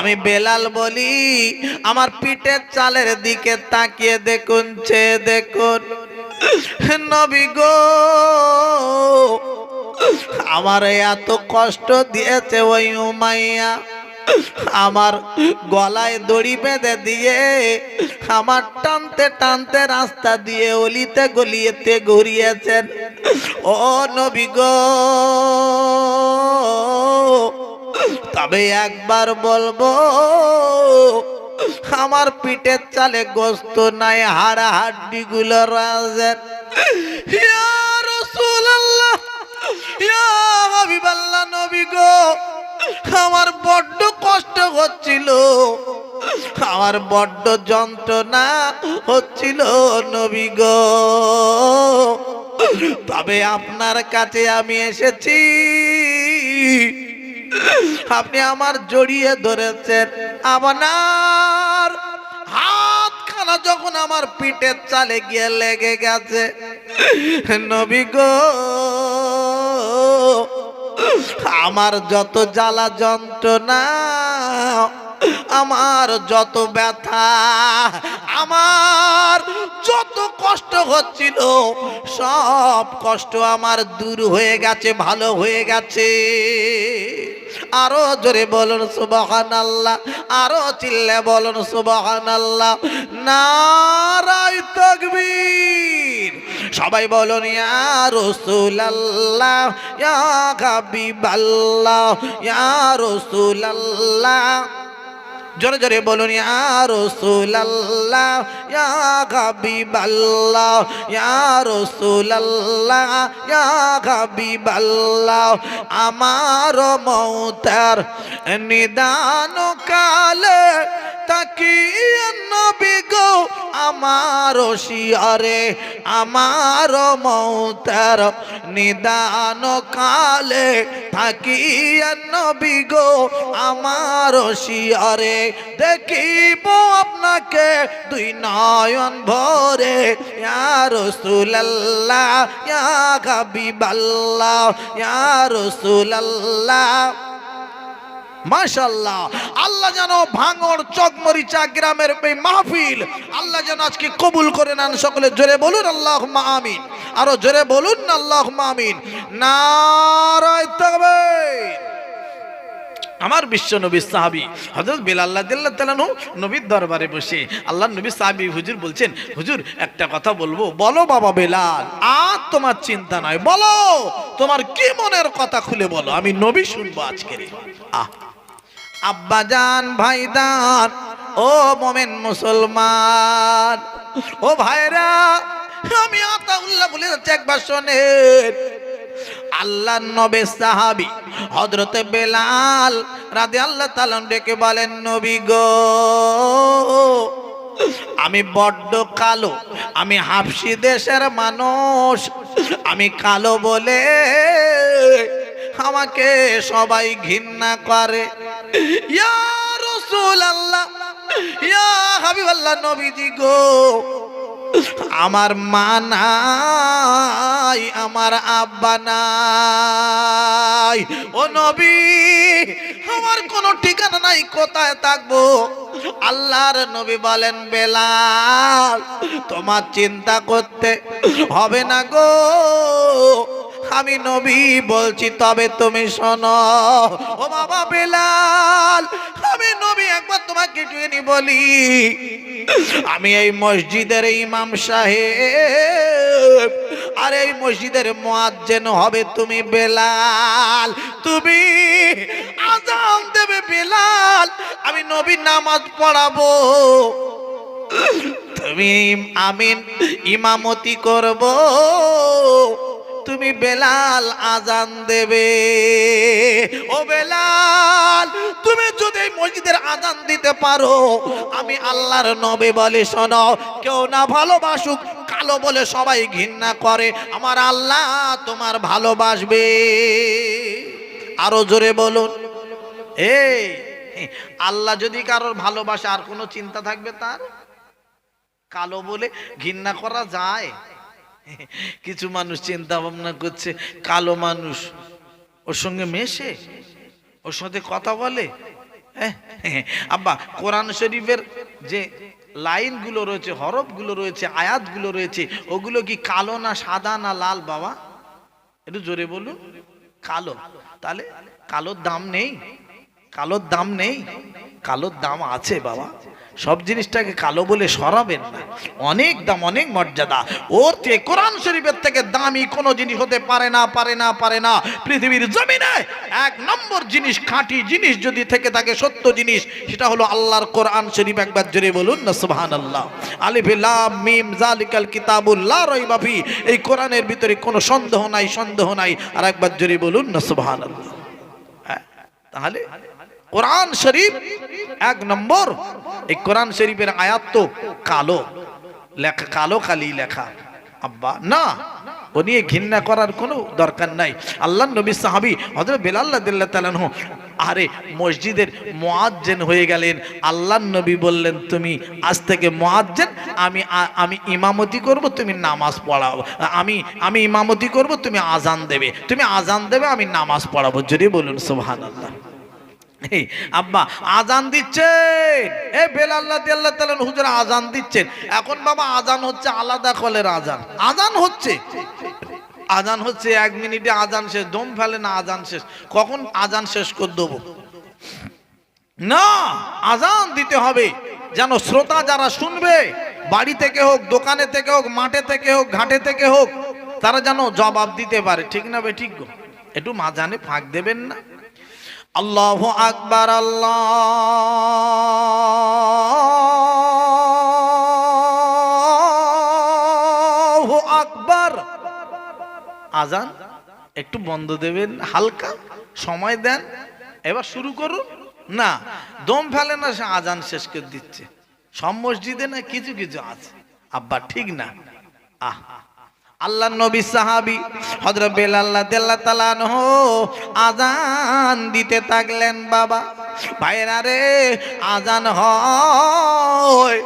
আমি বেলাল বলি, আমার পিঠের চালের দিকে তাকিয়ে দেখুন চেয়ে দেখুন, নবী গো, আমার এত কষ্ট দিয়েছে ওই উমাইয়া। আমার গলায় দড়ি বেঁধে দিয়ে, আমার টানতে টানতে রাস্তা দিয়ে অলিতে গলিয়েতে ঘুরিয়েছেন। ও নবী গো তবে একবার বলব, আমার পিঠের চালে গোস্ত নাই হাড়া হাড্ডি গুলো রাজেন আমার বড্ড কষ্ট হচ্ছিল। আমার বড্ড যন্ত্রণা হচ্ছিল নবী গো। তবে আপনার কাছে আমি এসেছি। আপনি আমার জড়িয়ে ধরেছেন। আপনার হাতখানা যখন আমার পিঠে চালে গিয়ে লেগে গেছে। নবী গো, আমার যত জ্বালা যন্ত্রণা আমার যত ব্যথা, আমার যত কষ্ট হচ্ছিল, সব কষ্ট আমার দূর হয়ে গেছে, ভালো হয়ে গেছে। আরও জোরে বলুন সুবহান আল্লাহ আরও চিল্লে বলুন সুবহান আল্লাহ নারাই তকবীর। সবাই বলুন, ইয়া রাসূলুল্লাহ, ইয়া হাবিবাল্লাহ, ইয়া রাসূলুল্লাহ। জোরে জোরে বলুন আমার মৌতার নিদান কালে তাকিয়ে নবী গো, আমার শিয়ারে, আমার মৌতার নিদান কালে থাকিয়ে নবী গো, আমার শিয়ারে দেখিব আপনাকে দুই নয়ন ভরে। রাসূলুল্লাহ, ইয়া হাবিবাল্লাহ রাসূলুল্লাহ। মাশাল্লাহ আল্লাহ যেন ভাঙড় চকমরিচা গ্রামের এই মাহফিল, আল্লাহ যেন আজকে কবুল করে নেন সকলে। জোরে বলুন আল্লাহ আমিন। আরও জোরে বলুন আল্লাহ আমিন। নারায় তাকবীর। আমার বিশ্ব নবী সাহাবি হজরত বেলাল্লাহ দিল্লাহ তালানু নবীর দরবারে বসে আল্লাহ নবী সাহাবি হুজুর বলছেন, হুজুর, একটা কথা বলব, বলো বাবা বেলাল, আর তোমার চিন্তা নয়, বলো, তোমার কি মনের কথা খুলে বলো, আমি নবী শুনব আজকের আহ আব্বাজান ভাইদান ও মোমেন মুসলমান, ও ভাইরা, আমি আতাউল্লাহ বলে যাচ্ছি, একবার শোনেন। আল্লাহ নবে সাহাবি হজরতে বেলাল রাধে আল্লাহ তালাম ডেকে বলেন, নবী গো, আমি বড্ড কালো, আমি হাফসি দেশের মানুষ, আমি কালো বলে আমাকে সবাই ঘৃণা করে। ইয়া আল্লাহ ইয়া হাবিব আল্লাহ নবীজি গো, আমার মা নাই। আমার আব্বা নাই। ও নবী, আমার কোনো ঠিকানা নাই, কোথায় থাকব? আল্লাহর নবী বলেন, বেলাল, তোমার চিন্তা করতে হবে না গো। আমি নবী বলছি, তবে তুমি শোনো। ও বাবা বেলাল, আমি নবী, একবার তোমাকে টুয়েনি বলি। আমি এই মসজিদের ইমাম সাহেব, আর এই মসজিদের মোয়াজ্জেন হবে তুমি বেলাল। তুমি আজান দেবে বেলাল, আমি নবী নামাজ পড়াবো। তুমি আমিন, ইমামতি করব। তুমি বেলাল আজান দেবে। ও বেলাল, তুমি যদি মসজিদের আজান দিতে পারো, আমি আল্লাহর নবে বলে, শোনো, কেউ না ভালোবাসুক, কালো বলে সবাই ঘৃণা করে, আমার আল্লাহ তোমার ভালোবাসবে। আরও জোরে বলুন। এই, আল্লাহ যদি কারোর ভালোবাসে, আর কোনো চিন্তা থাকবে তার? কালো বলে ঘৃণা করা যায়? কিছু মানুষ চিন্তা ভাবনা করছে কালো মানুষ। ওর সঙ্গে মেশে ওর সাথে কথা বলে। এহ, আব্বা কোরআন শরীফের যে লাইনগুলো রয়েছে হরফগুলো রয়েছে আয়াতগুলো রয়েছে ওগুলো কি কালো না সাদা না লাল বাবা? একটু জোরে বলুন। কালো। তাহলে কালোর দাম নেই। কালোর দাম নেই। কালোর দাম আছে বাবা। সব জিনিসটাকে কালো বলে সরাবেন না। অনেক দাম অনেক মর্যাদা। ওর থেকে কোরআন শরীফের থেকে দামি কোনো জিনিস হতে পারে না পারে না পারে না। পৃথিবীর জমিনে এক নম্বর জিনিস খাঁটি জিনিস যদি থেকে থাকে সত্য জিনিস সেটা হলো আল্লাহর কোরআন শরীফ। একবার জোরে বলুন না সুবহানাল্লাহ। আলিফ লাম মিম জালিকাল কিতাবুল লা রাইবা ফি। এই কোরআনের ভিতরে কোনো সন্দেহ নাই সন্দেহ নাই। আর একবার জোরে বলুন না সুবহানাল্লাহ। হ্যাঁ, তাহলে কোরআন শরীফ এক নম্বর। এই কোরআন শরীফের আয়াত তো কালো। লেখা, কালো কালি লেখা। আব্বা, না, ও নিয়ে ঘৃণা করার কোনো দরকার নাই। আল্লাহ নবী সাহাবি হজরত বেলাল্লাহ দিল্লাহ তালানহ আরে মসজিদের মোয়াজ্জেন হয়ে গেলেন। আল্লাহ নবী বললেন, তুমি আজ থেকে মোয়াজ্জেন আমি আমি ইমামতি করব, তুমি নামাজ পড়াও। আমি আমি ইমামতি করব, তুমি আজান দেবে। তুমি আজান দেবে, আমি নামাজ পড়াবো। যদি বলুন, সুবহানাল্লাহ। এই আব্বা, আজান দিচ্ছেন এ বেলাল্লাহ আল্লাহ তাআলা হুজুর আজান দিচ্ছেন, এখন বাবা আজান হচ্ছে আলাদা কলের আজান। আজান হচ্ছে। আজান হচ্ছে এক মিনিটে আজান শেষ, দম ফেলে না আজান শেষ। কখন আজান শেষ করে দেবো? না, আজান দিতে হবে। যেন শ্রোতা যারা শুনবে, বাড়ি থেকে হোক, দোকানে থেকে হোক, মাঠে থেকে হোক, ঘাটে থেকে হোক, তারা যেন জবাব দিতে পারে। ঠিক না বে, ঠিক একটু মাঝানে ফাঁক দেবেন না? আল্লাহ আকবার আল্লাহ আকবার। আজান একটু বন্ধ দেবেন, হালকা সময় দেন, এবার শুরু করুন। না, দম ফেলে না, সে আজান শেষ করে দিচ্ছে। সব মসজিদে না কিছু কিছু আছে। আব্বা, ঠিক না? আহ আল্লাহ নবী সাহাবি হজরত বেলাল্লাহ দেল্লা তালানহ আজান দিতে থাকলেন, বাবা। ভাইরা রে আজান হয়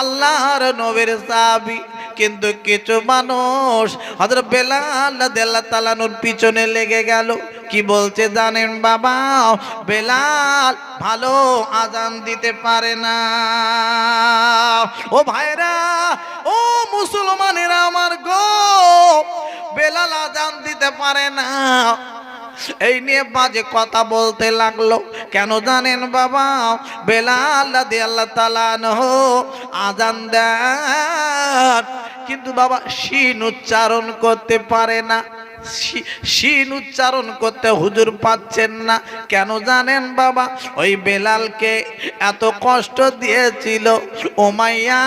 আল্লাহর নবীর সাহাবি। কিন্তু কিছু মানুষ হজরত বেলাল্লাহ দেল্লা তালানুর পিছনে লেগে গেল। কি বলছে জানেন বাবা? বেলাল ভালো আজান দিতে পারে না। ও ভাইরা ও মুসলমানেরা আমার গো, বেলাল আজান দিতে পারে না। এই নিয়ে বাজে কথা বলতে লাগল। কেন জানেন বাবা? বেলাল রাদি আল্লাহ তালানহ আজান দেন, কিন্তু বাবা শিন উচ্চারণ করতে পারে না। শিন উচ্চারণ করতে হুজুর পাচ্ছেন না। কেন জানেন বাবা? ওই বেলালকে এত কষ্ট দিয়েছিল ওমাইয়া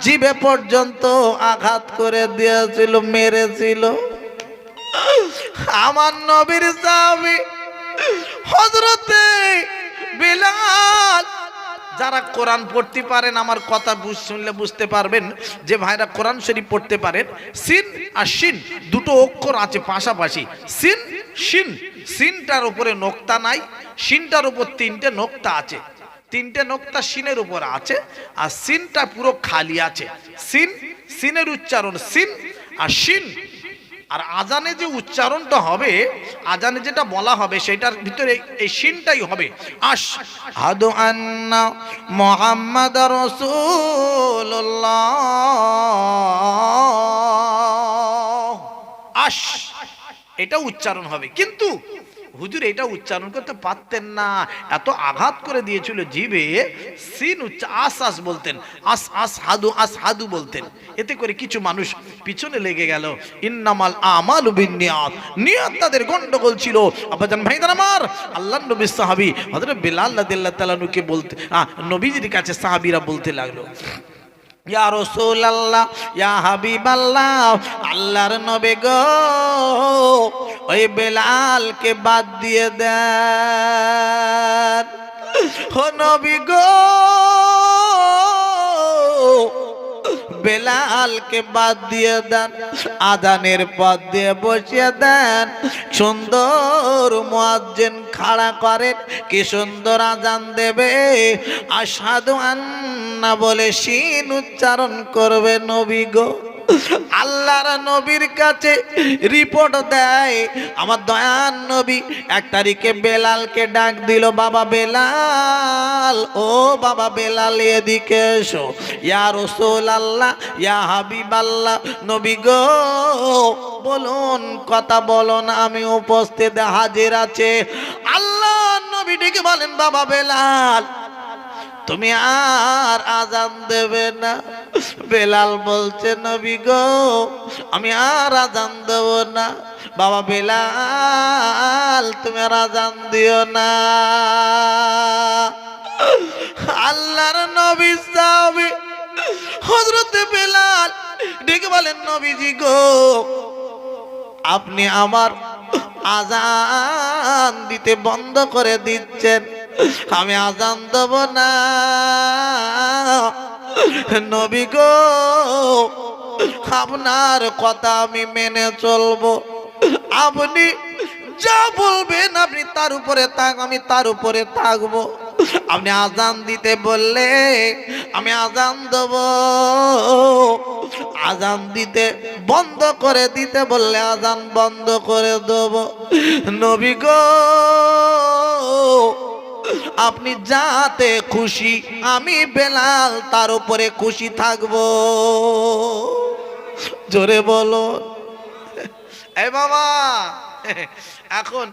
জিবে পর্যন্ত আঘাত করে দিয়েছিল, মেরেছিল। আমার নবীর সাহাবী হযরতে বিলাল যারা কোরআন পড়তে পারেন, আমার কথা শুনলে বুঝতে পারবেন যে ভাইরা কোরআন শরীফ পড়তে পারেন। সিন আর শিন, দুটো অক্ষর আছে পাশাপাশি। সিন, শিন, সিনটার উপরে নোক্তা নাই সিনটার উপর তিনটে নোক্তা আছে। তিনটে নোক্তা সিনের উপর আছে, আর সিনটা পুরো খালি আছে। সিন, সিনের উচ্চারণ সিন, আর শিন আর আজানে যে উচ্চারণটা হবে, আজানে যেটা বলা হবে, সেটার ভিতরে এই সিনটাই হবে আশ হাদু আন্না মোহাম্মদ আশ, এটা উচ্চারণ হবে। কিন্তু হুজুর, এটা উচ্চারণ করতে পারতেন না। এত আঘাত করে দিয়েছিল জিভে। সিন উচ্চ আস আস বলতেন। আস আস, হাদু আস, হাদু বলতেন। এতে করে কিছু মানুষ পিছনে লেগে গেল। ইন্নামাল আমাল বিনিয়াত নিয়ত তাদের গন্ডগোল ছিল। আব্বাজান ভাইদান আমার আল্লাহ নবী সাহাবী হযরত বিলাল রাদিয়াল্লাহু তাআলা নুকে বলতে নবীজির কাছে সাহাবীরা বলতে লাগল ইয়া রসুল আল্লাহ ইয়া হাবিব আল্লাহ আল্লাহর নবে গো, ওই বেলালকে বাদ দিয়ে দেন। ও নবী গো বেলালকে বাদ দিয়ে দেন, আদানের পথ দিয়ে বসিয়ে দেন। সুন্দর মুয়াজ্জিন খাড়া করেন, কি সুন্দর আজান দেবে। আসাদু আন্না বলে শিন উচ্চারণ করবে নবী গো। আল্লাহর নবীর কাছে রিপোর্ট দেয়। আমার দয়ান নবী এক তারিখে বেলালকে ডাক দিল, বাবা বেলাল, ও বাবা বেলাল, এদিকে এসো। ইয়া রসুল আল্লাহ ইয়া হাবিব আল্লাহ নবী গো, বলুন, কথা বলুন, আমি উপস্থিত হাজির আছে। আল্লাহ নবী ডেকে বলেন, বাবা বেলাল তুমি আর আজান দেবে না। বেলাল বলছে, নবী গো, আমি আর আজান দেব না। বাবা বেলাল, তুমি আর আজান দিও না। আল্লাহর নবী সাহাবী হযরত বেলাল ডেকে বলেন, নবীজি গো, আপনি আমার আজান দিতে বন্ধ করে দিচ্ছেন। আমি আজান দেব না। নবী গো, আপনার কথা আমি মেনে চলবো। আপনি যা বলবেন, আপনি তার উপরে থাক, আমি তার উপরে থাকব। আপনি আজান দিতে বললে আমি আজান দেব। আজান দিতে বন্ধ করে দিতে বললে আজান বন্ধ করে দেব। নবী গো আপনি যাতে খুশি, আমি বেলাল, তার উপরে খুশি থাকব। জোরে বলো। এ বাবা, এখন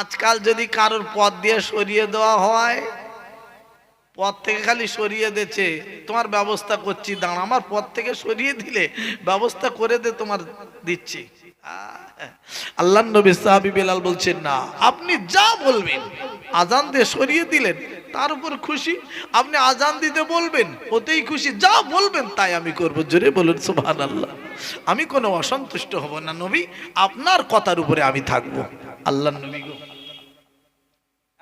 আজকাল যদি কারোর পথ দিয়ে সরিয়ে দেওয়া হয়, পথ থেকে খালি সরিয়ে দিচ্ছে তোমার ব্যবস্থা করছি দাঁড়া আমার পথ থেকে সরিয়ে দিলে ব্যবস্থা করে দে, তোমার দিচ্ছি। আল্লাহ নবী সাহাবি বেলাল বলছেন, না, আপনি যা বলবেন, আজান দিয়ে সরিয়ে দিলেন, তার উপর খুশি। আপনি আজান দিতে বলবেন, ওতেই খুশি। যা বলবেন, তাই আমি করব। জোরে বলুন সুবহান আল্লাহ আমি কোনো অসন্তুষ্ট হব না, নবী, আপনার কথার উপরে আমি থাকব। আল্লাহ নবী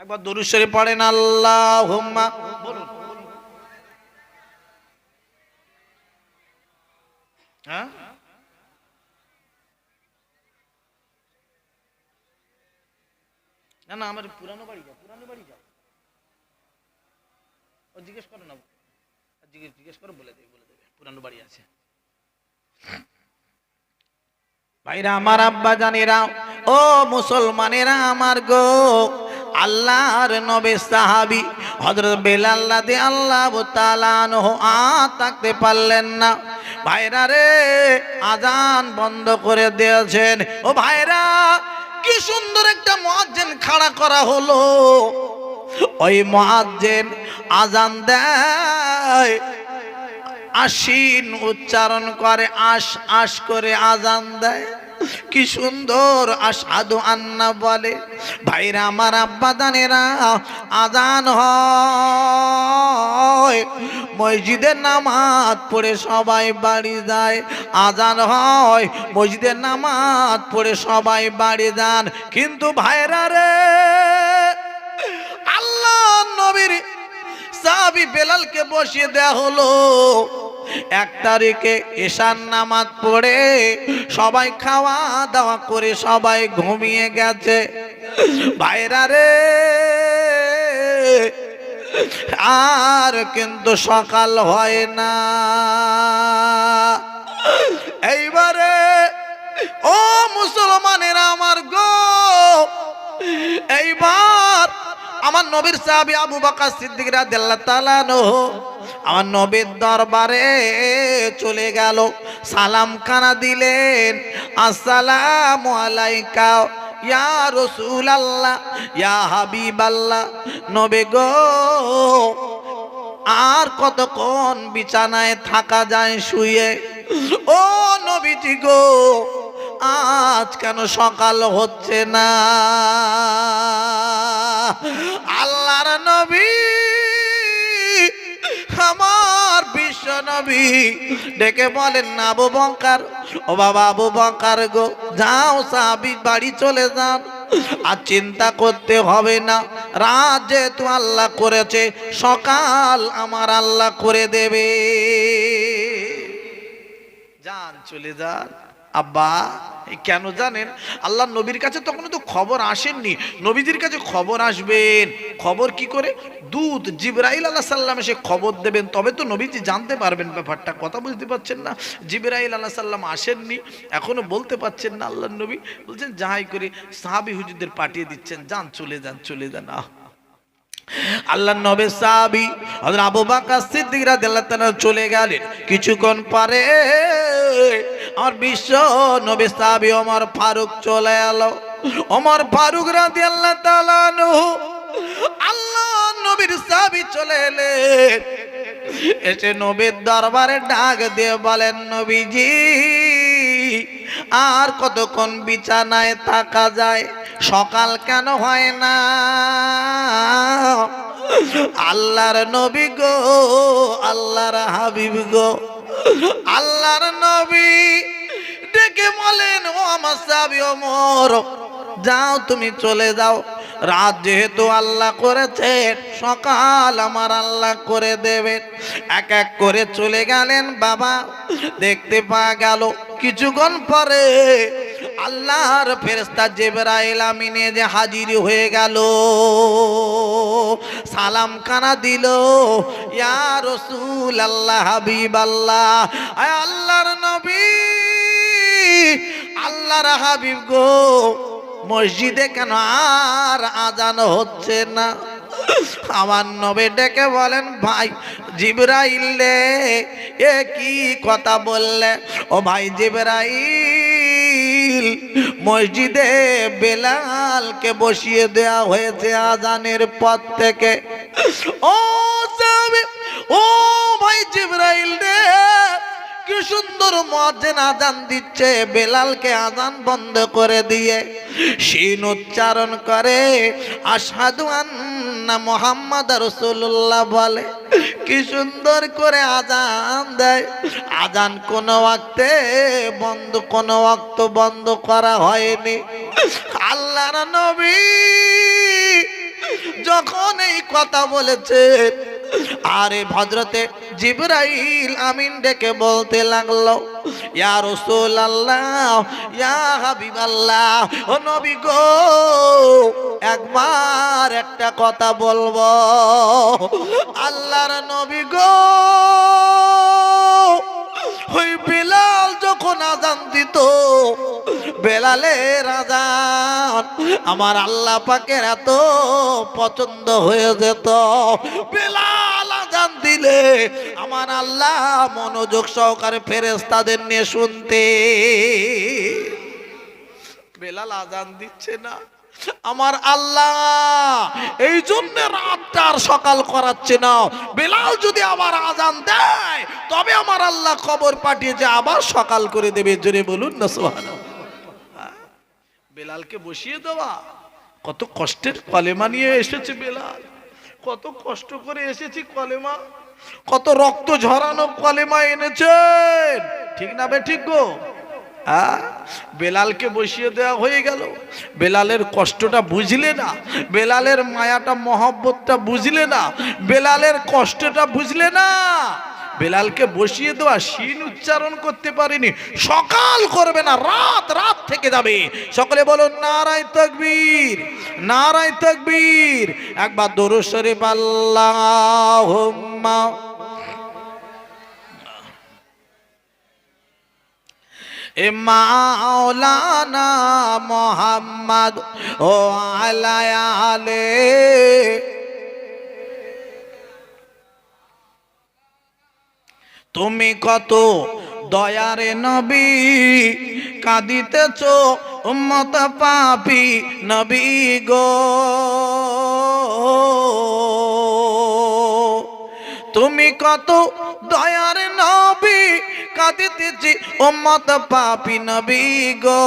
একবার দরুশ্বরে পড়েন আল্লাহ হুম্মা বলুন। হ্যাঁ? না না আমার পুরানো বাড়ি যাও, পুরানো বাড়ি যাও। ও জিজ্ঞেস করো না। জিজ্ঞেস জিজ্ঞেস করো, বলে দেবে বলে দেবে। পুরানো বাড়ি আছে। ভাইরা, আমার আব্বা জানেরা, ও মুসলমানেরা আমার গো, আল্লাহর নবে সাহাবি হজরত বেলাল্লা দে আল্লাহ তালানহ আ থাকতে পারলেন না। ভাইরা রে, আজান বন্ধ করে দিয়েছেন। ও ভাইরা কি সুন্দর একটা মহাজেন খাড়া করা হলো। ওই মহাজেন আজান দেয়। আশিন উচ্চারণ করে, আশ আশ করে আজান দেয়। কি সুন্দর আসাদু আন্না বলে। ভাইরা আমার আব্বা দানেরা, আজান হয়। মসজিদের নামাজ পড়ে সবাই বাড়ি যায়। আজান হয় মসজিদের নামাজ পড়ে সবাই বাড়ি যান। কিন্তু ভাইরা রে, আল্লাহ নবীর সাহাবি বেলালকে বসিয়ে দেয়া হলো। এক তারিখে এশান নামাজ পড়ে সবাই খাওয়া দাওয়া করে সবাই ঘুমিয়ে গেছে। বাইরা রে, আর কিন্তু সকাল হয় না। এইবারে, ও মুসলমানেরা আমার গো, এইবার আমার নবীর সাহাবী আবু বকর সিদ্দিক রাদিয়াল্লাহু তাআলা আনহু আমার নবীর দরবারে চলে গেল। সালাম খানা দিলেন, আসসালামু আলাইকা, ইয়া রসুল আল্লাহ ইয়া হাবিব আল্লাহ নবে গো, আর কতক্ষণ বিছানায় থাকা যায় শুয়ে? ও নবীজি গো, আজ কেন সকাল হচ্ছে না? আল্লাহর নবী আমার বিশ্ব নবী। ডেকে বলেন, না আবু বঙ্কার ও বাবা আবু বঙ্কার গো, যাও সাবি বাড়ি চলে যান। আর চিন্তা করতে হবে না, রাত যেহেতু আল্লাহ করেছে, সকাল আমার আল্লাহ করে দেবে। যান, চলে যান। আব্বা কেন জানেন? আল্লাহ নবীর কাছে তখন তো খবর আসেননি। নবীজির কাছে খবর আসবেন। খবর কি করে? দূত জিব্রাইল আল্লাহ সাল্লাম এসে খবর দেবেন। তবে তো নবীজি জানতে পারবেন ব্যাপারটা। কথা বুঝতে পারছেন না? জিব্রাইল আল্লাহ সাল্লাম আসেননি, এখনও বলতে পারছেন না আল্লাহ নবী। বলছেন, যাহাই করে সাহাবি হুজুরদের পাঠিয়ে দিচ্ছেন। যান, চলে যান চলে যান। আহ। আল্লাহ নবে সাহাবি হযরত আবু বাকা সিদ্দিক রাদিয়াল্লাহু তাআলা চলে গেলেন। কিছুক্ষণ পরে আমার বিশ্ব নবে সাহাবি ওমর ফারুক চলে এলো। ওমর ফারুক রাদিয়াল্লাহু তাআলা আনহু আল্লাহ নবীর সাহাবি চলে এলেন। এসে নবীর দরবারে ডাক দিয়ে বলেন, নবীজি, আর কতক্ষণ বিছানায় থাকা যায়? সকাল কেন হয় না? আল্লাহর নবী গো, আল্লাহর হাবিব গো, আল্লাহর নবী ডেকে বলেন, ও আমার সাবি ওমর, যাও তুমি চলে যাও। রাত যেহেতু আল্লাহ করেছে, সকাল আমার আল্লাহ করে দেবেন এক এক করে চলে গেলেন বাবা, দেখতে পাওয়া গেল কিছুক্ষণ পরে আল্লাহর ফেরেস্তা জেবরাইল আমিনে যে হাজির হয়ে গেল। সালাম কানা দিল, ইয়া রসুল আল্লাহ হাবিব আল্লাহ আল্লাহর নবী, আল্লাহর হাবিব গো। মসজিদে কেন আর আজান হচ্ছে না? আমার নবে ডেকে বলেন, ভাই জিবরাইল এ কি কথা বললে? ও ভাই জিবরাইল, মসজিদে বেলালকে বসিয়ে দেয়া হয়েছে আজানের পর থেকে। ও ও ভাই জিবরাইল রে কি সুন্দর মজেন আজান দিচ্ছে, বেলালকে আজান বন্ধ করে দিয়ে শিন উচ্চারণ করে আসাদু আন্না মোহাম্মদ রসুল্লাহ বলে, কি সুন্দর করে আজান দেয়। আজান কোন ওয়াক্তে বন্ধ, কোন ওয়াক্ত বন্ধ করা হয়নি। আল্লাহর নবী যখন এই কথা বলেছেন আরে ভদ্রতে জিব্রাইল আমিন ডেকে বলতে লাগল, ইয়া রসুল আল্লাহ ইয়া হাবিব আল্লাহ ও নবী গো, একবার একটা কথা বলব। আল্লাহর নবী গো হই আজান দিত বেলালের আজান। আমার আল্লাহ পাকের এত পছন্দ হয়ে যেত। বেলাল আজান দিলে আমার আল্লাহ মনোযোগ সহকারে ফেরেস তাদের নিয়ে শুনতে। বেলাল আজান দিচ্ছে না। আমার আল্লাহ এই জন্য রাতটা আর সকাল করাচ্ছে না। বেলাল যদি আবার আজান দেয়, তবে আমার আল্লাহ খবর পাঠিয়েছে আবার সকাল করে দেবে, জোরে বলুন না সোহান বেলালকে বসিয়ে দেওয়া। কত কষ্টের কলেমা নিয়ে এসেছে বেলাল। কত কষ্ট করে এসেছি কলেমা। কত রক্ত ঝরানো কলেমা এনেছেন। ঠিক না বে, ঠিক গো? হ্যাঁ? বেলালকে বসিয়ে দেওয়া হয়ে গেল। বেলালের কষ্টটা বুঝলে না। বেলালের মায়াটা, মহব্বতটা বুঝলে না। বেলালের কষ্টটা বুঝলে না। বেলালকে বসিয়ে দেওয়া শিন উচ্চারণ করতে পারিনি। সকাল করবে না, রাত রাত থেকে যাবে। সকলে বলুন, নারায় তকবীর নারায় তকবীর। একবার দরুদ শরীফ, আল্লাহুম্মা মাওলানা মোহাম্মদ, ও আলায়ালে তুমি কত দয়ারে নবী, কাঁদিতেছ উম্মত পাপি নবী গো। তুমি কত দয়ার নবী কাঁদিতেছি ওম্মত পাপি নবী গো।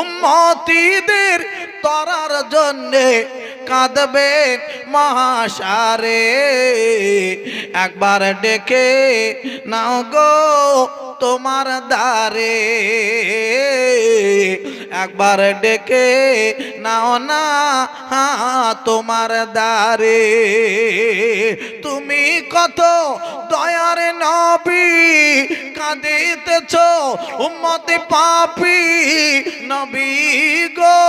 উম্মতিদের তরার জন্যে কাঁদবে মহাসারে। একবার ডেকে নাও গো তোমার দ্বারে। একবার ডেকে নাও না তোমার দ্বারে। তুমি কত দয়ার নবী, কাঁদিতেছ উম্মতে পাপি নবী গো।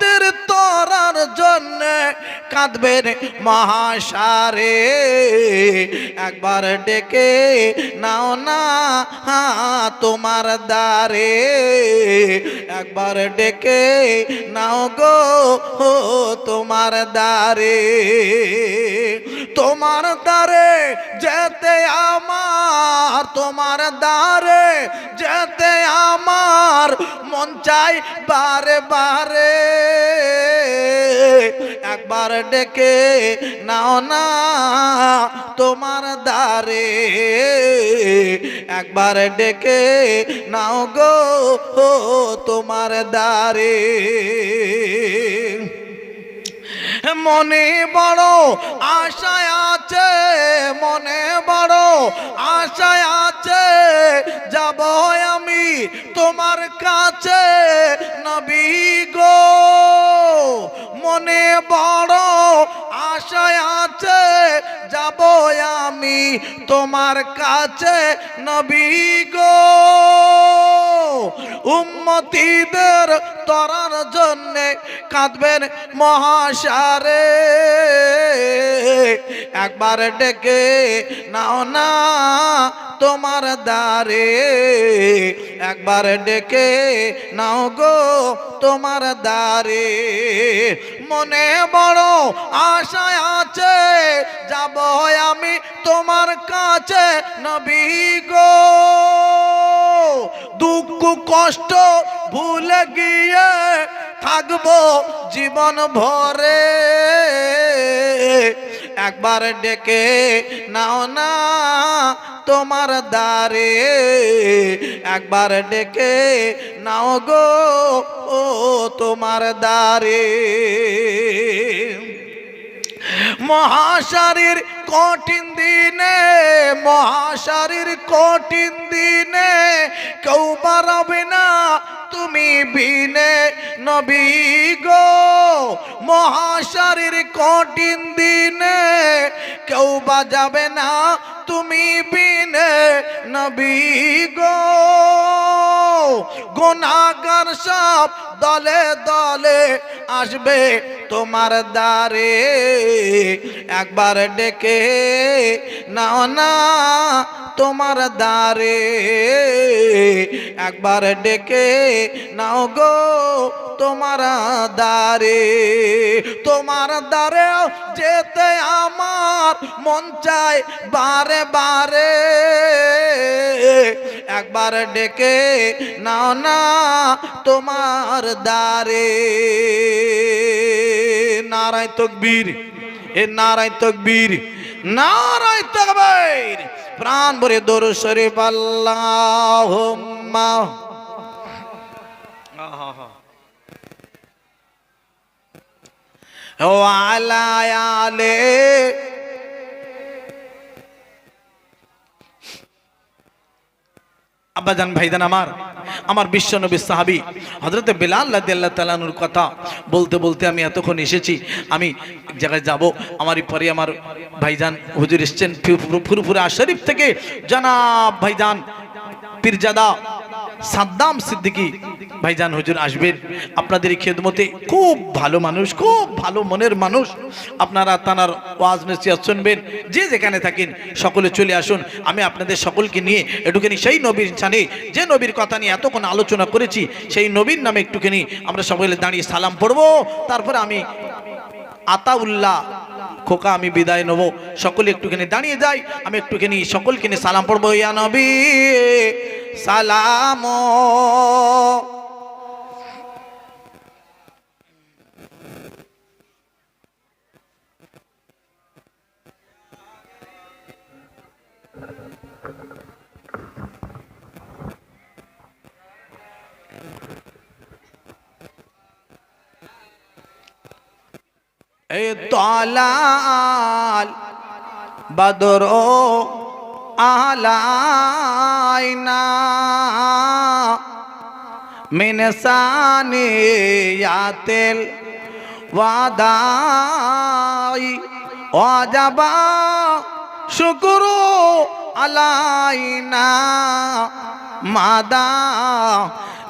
উম্মতিদের তরার জন্য কাঁদবেন মহাসারে। একবার ডেকে নাও না তোমার দ্বারে। একবার ডেকে নাও গো তোমার দ্বারে। তোমার দ্বারে যেতে আমার, তোমার দ্বারে যেতে আমার মন চাই বারে বারে। একবার ডেকে নাও না তোমার দ্বারে, একবার ডেকে নাও গো তোমার দ্বারে। মনে বড় আশায় আছে, মনে বড় আশায় আছে। যাব আমি তোমার কাছে, নবী গো। মনে বড় আশায় আছে, যাব আমি তোমার কাছে, নবী গো। উম্মতিদের তরার জন্যে কাঁদবেন মহাসারে একবার ডেকে নাও না তোমার দ্বারে। একবার ডেকে নাও গো তোমার দ্বারে। মনে বড় আশায় আছে, যাব আমি তোমার কাছে নবী গো। দুঃখ কষ্ট ভুলে গিয়ে থাকব জীবন ভরে। একবার ডেকে নাও না তোমার দ্বারে। একবার ডেকে নাও গো, ও তোমার দ্বারে। মহাশারীর কঠিন দিনে মহাশারীর কঠিন দিনে কেউ বাড়াবে না তুমি বিনে নবী গো মহাশারীর কঠিন দিনে কেউ বাজাবে না তুমি বিনে নবী গো। গুনাগার সব দলে দলে আসবে তোমার দ্বারে, একবার ডেকে নাও না তোমার দ্বারে, একবার ডেকে নাও গো তোমার দ্বারে তোমার দ্বারে যেতে আমার মন চায় বারে বারে। একবার ডেকে নাও না তোমার দ্বারে নারায় তকবীর, এ নারায় তকবীর নারায় তকবীর। প্রাণ ভরে দোর শরীফ আল্লাহ ও আলায়ালে আব্বাজান ভাইদান আমার আমার বিশ্ব নবী সাহাবি হজরতে বেলাল আল্লাহ তালানুর কথা বলতে বলতে আমি এতক্ষণ এসেছি, আমি জায়গায় যাব, আমারই পরে আমার ভাইজান হুজুর এসছেন ফুরফুরে আশরিফ থেকে। জানাব ভাইজান পীরজাদা সাদ্দাম সিদ্দিকী। ভাইজান হুজুর আসবেন। আপনাদের এই খেদমতে খুব ভালো মানুষ, খুব ভালো মনের মানুষ। আপনারা তানার ওয়াজ নসিহত শুনবেন। যে যেখানে থাকেন, সকলে চলে আসুন। আমি আপনাদের সকলকে নিয়ে একটুখানি সেই নবীর ছানে, যে নবীর কথা নিয়ে এতক্ষণ আলোচনা করেছি, সেই নবীর নামে একটুখানি আমরা সকলে দাঁড়িয়ে সালাম পড়ব। তারপরে আমি আতাউল্লাহ খোকা, আমি বিদায় নেব। সকলে একটুখানি দাঁড়িয়ে যাই, আমি একটুখানি সকলকে সালাম পড়ব। ইয়া নবী, সালাম। এ তলাল বদর আলাইনা মিনসানি ইয়াতেল ওয়াদাই অজাবা শুকুরু আলাইনা মাদা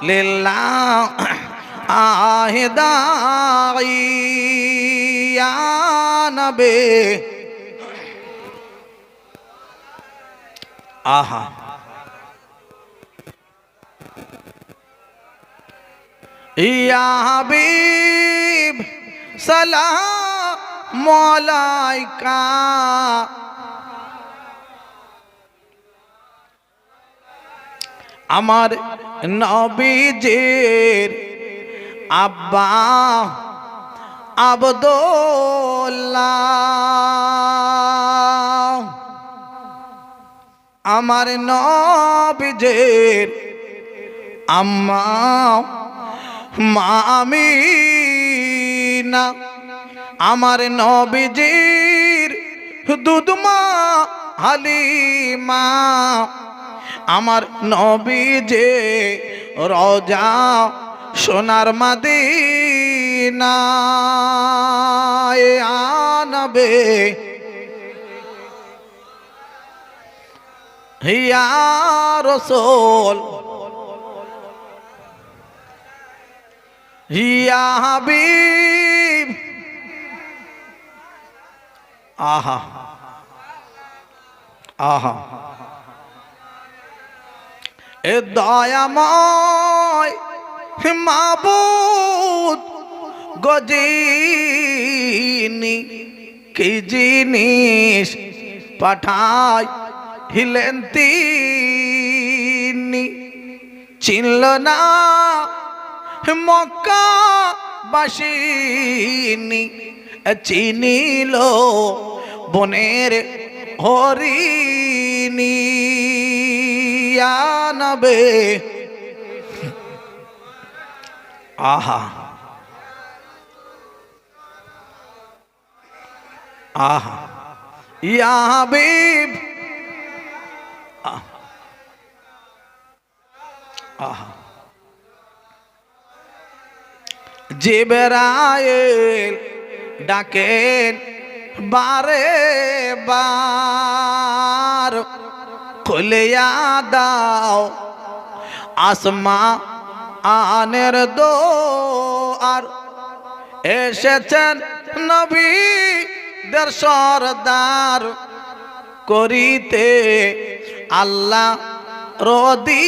লিল্লাহ আহেদাইয়া নবে। আহা। ইয়া হাবিব সালাম আলাইকা। আমার নবীজির আব্বা আবদুল্লাহ আমার নবীজির আম্মা মামিনা আমার নবীজির দুধমা হালিমা আমার নবীজে রজা সোনার মাদিনা আনবে। রসোল। হিয়া হাবিব। আহা। আহা। এ দয়াময় মাবুদ, গজিনি, কি জিনিস পাঠাই হিলেন তিনি? চিনল না মক্কা বাসিনি চিনিল বনের হরিণী। নবে আহা আহা ইয়া হাবিব আহা জিবরাইল ডাকেন বারে বার খুলিয়া দাও আসমা আনের দো আর এসেছেন নবী দের সরদার করিতে আল্লাহ রদিদার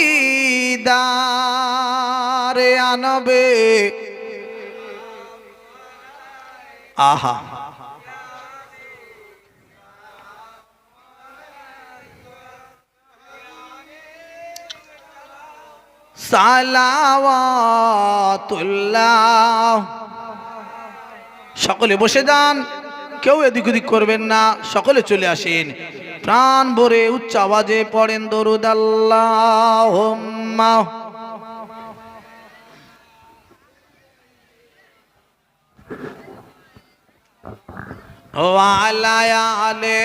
আনবে। আহা। সকলে বসে যান, কেউ এদিক ওদিক করবেন না, সকলে চলে আসেন। প্রাণ ভরে উচ্চ আওয়াজে পড়েন দরুদ আল্লাহ ও আলায়ালে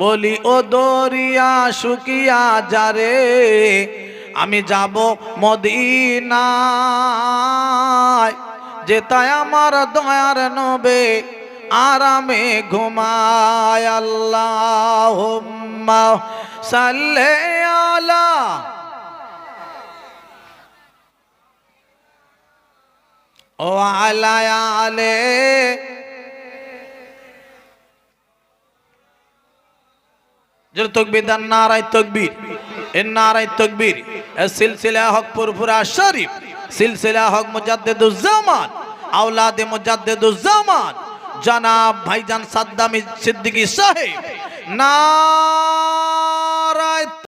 বলি, ও দরিয়া শুকিয়া যারে, আমি যাব মদিনায়। যেতায় আমার দয়ার নবে আরামে ঘুমায় আল্লাহ সাল্লে আলা ও আলায়ালে যেটা তকবির দান, নারায় তকবির। এর নারায় তকবির। সিলসিলা হক পুরপুরা শরীফ, সিলসিলা হক মুজাদ্দুজ্জামান আওলাদে মুজাদ্দুজ্জামান জনাব ভাইজান সাদ্দামি সিদ্দিকী সাহেব না